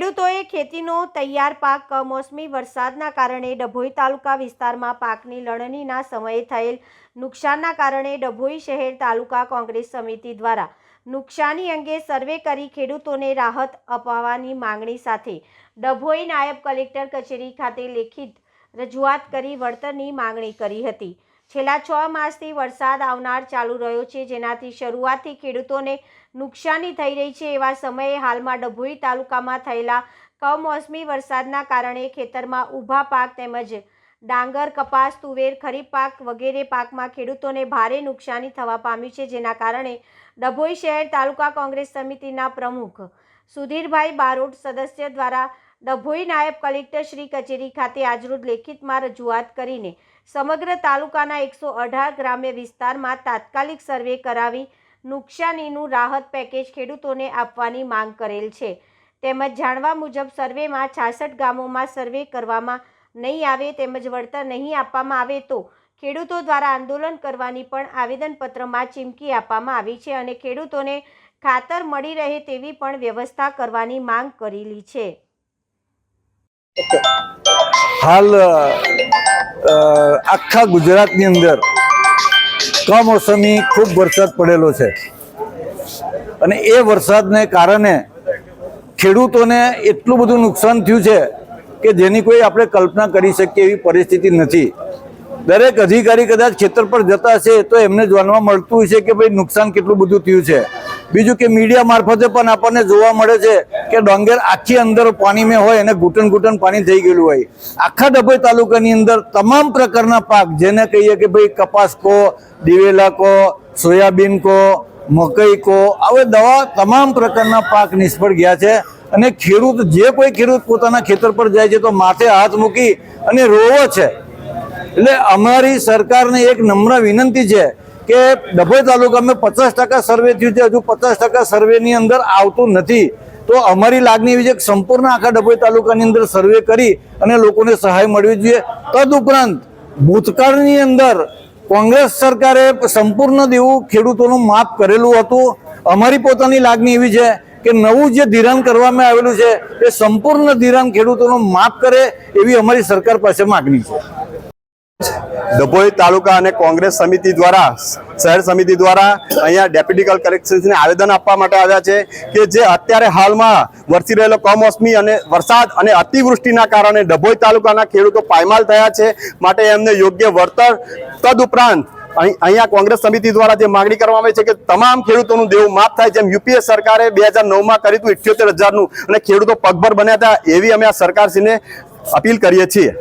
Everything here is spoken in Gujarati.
ખેતીનો તૈયાર પાક કમોસમી વરસાદના કારણે ડભોઈ તાલુકા વિસ્તારમાં પાકની લણણીના સમયે થયેલ નુકસાનના કારણે ડભોઈ શહેર તાલુકા કોંગ્રેસ સમિતિ દ્વારા નુકસાની અંગે સર્વે કરી ખેડૂતોને રાહત અપાવવાની માંગણી સાથે ડભોઈ નાયબ કલેક્ટર કચેરી ખાતે લેખિત રજૂઆત કરી વળતરની માંગણી કરી હતી. છેલ્લા છ માસથી વરસાદ આવનાર ચાલુ રહ્યો છે. જેનાથી શરૂઆતથી ખેડૂતોને નુકસાની થઈ રહી છે એવા સમયે હાલમાં ડભોઈ તાલુકામાં થયેલા કમોસમી વરસાદના કારણે ખેતરમાં ઊભા પાક તેમજ ડાંગર, કપાસ, તુવેર, ખરીફ પાક વગેરે પાકમાં ખેડૂતોને ભારે નુકસાની થવા પામ્યું છે. જેના કારણે ડભોઈ શહેર તાલુકા કોંગ્રેસ સમિતિના પ્રમુખ સુધીરભાઈ બારોટ સદસ્ય દ્વારા ડભોઈ નાયબ કલેક્ટર શ્રી કચેરી ખાતે આજરોજ લેખિતમાં રજૂઆત કરીને સમગ્ર તાલુકાના એકસો અઢાર ગ્રામ્ય વિસ્તારમાં તાત્કાલિક સર્વે કરાવી નુકસાનીનું રાહત પેકેજ ખેડૂતોને આપવાની માંગ કરેલ છે. તેમજ જાણવા મુજબ સર્વેમાં છાસઠ ગામોમાં સર્વે કરવામાં નહીં આવે તેમજ વળતર નહીં આપવામાં આવે તો ખેડૂતો દ્વારા આંદોલન કરવાની પણ આવેદનપત્રમાં ચીમકી આપવામાં આવી છે અને ખેડૂતોને ખાતર મળી રહે તેવી પણ વ્યવસ્થા કરવાની માંગ કરેલી છે. હાલ આખા ગુજરાતની અંદર કમોસમી ખૂબ વરસાદ પડેલો છે. અને એ વરસાદને કારણે ખેડૂતોને એટલું બધું નુકસાન થયું છે કે જેની કોઈ આપણે કલ્પના કરી શકીએ એવી પરિસ્થિતિ નથી. દરેક અધિકારી કદાચ ખેતર પર જતા હશે તો એમને જાણવા મળતું હશે કે ભાઈ નુકસાન કેટલું બધું થયું છે. બીજું કે મીડિયા મારફતે પણ આપણને જોવા મળે છે કે ડોંગેર આખી અંદર પાણીમાં હોય અને ઘૂંટણ ઘૂંટણ પાણી થઈ ગયેલું હોય. આખા ડભોઈ તાલુકાની અંદર તમામ પ્રકારના પાક, જેને કહીએ કે ભાઈ કપાસ કો, દિવેલા કો, સોયાબીન કો, મકઈ કો હવે દવા તમામ પ્રકારના પાક નિષ્ફળ ગયા છે અને ખેડૂત, જે કોઈ ખેડૂત પોતાના ખેતર પર જાય છે તો માથે હાથ મૂકી અને રોવો છે. એટલે અમારી સરકારને એક નમ્ર વિનંતી છે કે ડભોઈ તાલુકામાં પચાસ ટકા સર્વે થયું છે, હજુ પચાસ ટકા સર્વેની અંદર આવતું નથી. તો અમારી લાગણી એવી છે કે સંપૂર્ણ આખા ડભોઈ તાલુકાની અંદર સર્વે કરી અને લોકોને સહાય મળવી જોઈએ. તદુપરાંત ભૂતકાળની અંદર કોંગ્રેસ સરકારે સંપૂર્ણ દેવું ખેડૂતોનું માફ કરેલું હતું. અમારી પોતાની લાગણી એવી છે કે નવું જે ધિરાણ કરવામાં આવેલું છે, એ સંપૂર્ણ ધિરાણ ખેડૂતોનું માફ કરે એવી અમારી સરકાર પાસે માગણી છે. ડભોઈ તાલુકા અને કોંગ્રેસ સમિતિ દ્વારા, શહેર સમિતિ દ્વારા અહીંયા ડેપ્યુટી કલેક્ટરને આવેદન આપવા માટે આવ્યા છે કે જે અત્યારે હાલમાં વરસી રહેલો કમોસમી અને વરસાદ અને અતિવૃષ્ટિના કારણે ડભોઈ તાલુકાના ખેડૂતો પાયમાલ થયા છે, માટે એમને યોગ્ય વળતર તદુપરાંત અહીં, અહીંયા કોંગ્રેસ સમિતિ દ્વારા જે માગણી કરવામાં આવી છે કે તમામ ખેડૂતોનું દેવું માફ થાય જેમ યુપીએ સરકારે બે હજાર નવમાં કર્યું હતું, ઇઠ્યોતેર હજારનું, અને ખેડૂતો પગભર બન્યા હતા એવી અમે આ સરકારશ્રીને અપીલ કરીએ છીએ.